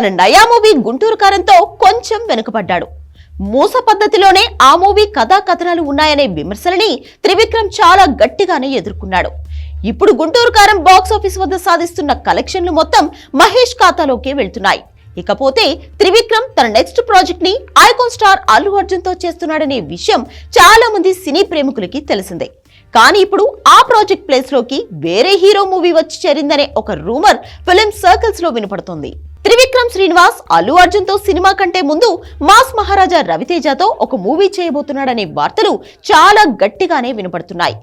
తన నయా మూవీ గుంటూరు కారంతో కొంచెం వెనుకబడ్డాడు. మూస పద్ధతిలోనే ఆ మూవీ కథా కథనాలు ఉన్నాయనే విమర్శలని త్రివిక్రమ్ చాలా గట్టిగానే ఎదుర్కొన్నాడు. ఇప్పుడు గుంటూరు కారం బాక్స్ ఆఫీస్ వద్ద సాధిస్తున్న కలెక్షన్లు మొత్తం మహేష్ ఖాతాలోకి వెళ్తున్నాయి. ఇకపోతే త్రివిక్రమ్ తన నెక్స్ట్ ప్రాజెక్ట్ని ఐకాన్ స్టార్ అల్లు అర్జున్తో చేస్తున్నాడనే విషయం చాలా మంది సినీ ప్రేమికులకి తెలిసిందే. కానీ ఇప్పుడు ఆ ప్రాజెక్ట్ ప్లేస్లోకి వేరే హీరో మూవీ వచ్చి చేరిందనే ఒక రూమర్ ఫిలిం సర్కిల్స్లో వినపడుతుంది. త్రివిక్రమ్ శ్రీనివాస్ అల్లు అర్జున్తో సినిమా కంటే ముందు మాస్ మహారాజా రవితేజతో ఒక మూవీ చేయబోతున్నాడనే వార్తలు చాలా గట్టిగానే వినపడుతున్నాయి.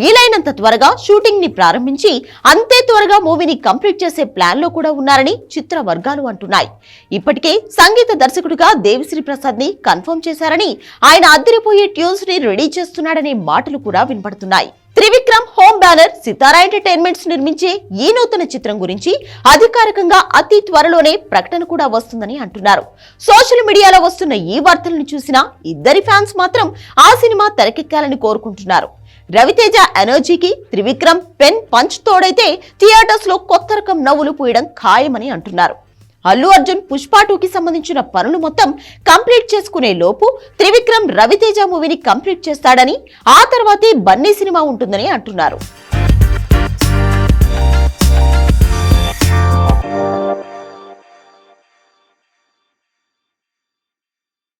వీలైనంత త్వరగా షూటింగ్ని ప్రారంభించి అంతే త్వరగా మూవీని కంప్లీట్ చేసే ప్లాన్లో కూడా ఉన్నారని చిత్ర వర్గాలు అంటున్నాయి. ఇప్పటికే సంగీత దర్శకుడిగా దేవిశ్రీ ప్రసాద్ని కన్ఫర్మ్ చేశారని ఆయన అద్దరిపోయే ట్యూన్స్ని రెడీ చేస్తున్నాడనే మాటలు కూడా వినపడుతున్నాయి. Trivikram home banner Sithara entertainments నిర్మించే ఈ నూతన చిత్రం గురించి అధికారికంగా అతి త్వరలోనే ప్రకటన కూడా వస్తుందని అంటున్నారు. సోషల్ మీడియాలో వస్తున్న ఈ వార్తలను చూసిన ఇద్దరి ఫ్యాన్స్ మాత్రం ఆ సినిమా తెరకెక్కాలని కోరుకుంటున్నారు. రవితేజ ఎనర్జీకి త్రివిక్రమ్ పెన్ పంచ్ తోడైతే థియేటర్స్లో కొత్త రకం నవ్వులు పూయడం ఖాయమని అంటున్నారు. అల్లు అర్జున్ పుష్ప టూకి సంబంధించిన పనులు మొత్తం కంప్లీట్ చేసుకునే లోపు త్రివిక్రమ్ రవితేజ మూవీని కంప్లీట్ చేస్తాడని ఆ తర్వాతే బన్నీ సినిమా ఉంటుందని అంటున్నారు.